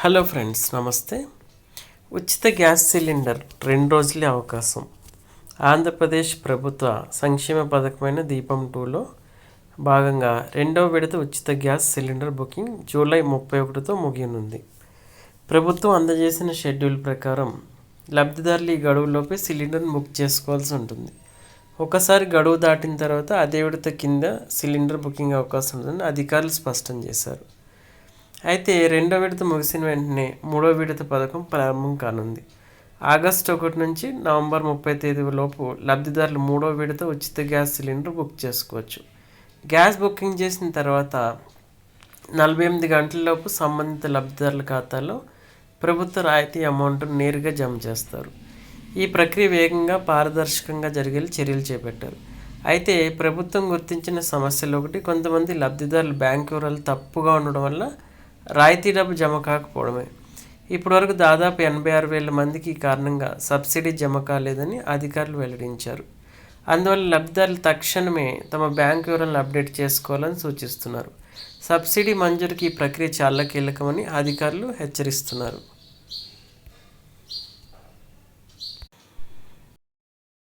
Hello friends నమస్తే. ఉచిత gas cylinder రెండు రోజులే అవకాశం. ఆంధ్రప్రదేశ్ ప్రభుత్వ సంక్షేమ పథకమైన దీపం టూలో భాగంగా రెండవ విడత ఉచిత గ్యాస్ సిలిండర్ బుకింగ్ జూలై ముప్పై ఒకటితో ముగియనుంది. ప్రభుత్వం అందజేసిన షెడ్యూల్ ప్రకారం లబ్ధిదారులు ఈ గడువులోపే సిలిండర్ను బుక్ చేసుకోవాల్సి ఉంటుంది. ఒకసారి గడువు దాటిన తర్వాత అదే విడత కింద సిలిండర్ బుకింగ్ అవకాశం ఉందని అధికారులు స్పష్టం చేశారు. అయితే రెండో విడత ముగిసిన వెంటనే మూడో విడత పథకం ప్రారంభం కానుంది. ఆగస్టు ఒకటి నుంచి నవంబర్ ముప్పై తేదీ లోపు లబ్ధిదారులు మూడో విడత ఉచిత గ్యాస్ సిలిండర్ బుక్ చేసుకోవచ్చు. గ్యాస్ బుకింగ్ చేసిన తర్వాత నలభై ఎనిమిది గంటలలోపు సంబంధిత లబ్ధిదారుల ఖాతాలో ప్రభుత్వ రాయితీ అమౌంట్ నేరుగా జమ చేస్తారు. ఈ ప్రక్రియ వేగంగా పారదర్శకంగా జరిగేలా చర్యలు చేపట్టారు. అయితే ప్రభుత్వం గుర్తించిన సమస్యలు ఒకటి కొంతమంది లబ్ధిదారులు బ్యాంకు వివరాలు తప్పుగా ఉండడం వల్ల రాయితీ డబ్బు జమ కాకపోవడమే. ఇప్పటివరకు దాదాపు ఎనభై ఆరు వేల మందికి ఈ కారణంగా సబ్సిడీ జమ కాలేదని అధికారులు వెల్లడించారు. అందువల్ల లబ్ధిదారులు తక్షణమే తమ బ్యాంకు వివరాలను అప్డేట్ చేసుకోవాలని సూచిస్తున్నారు. సబ్సిడీ మంజూరుకి ఈ ప్రక్రియ చాలా కీలకమని అధికారులు హెచ్చరిస్తున్నారు.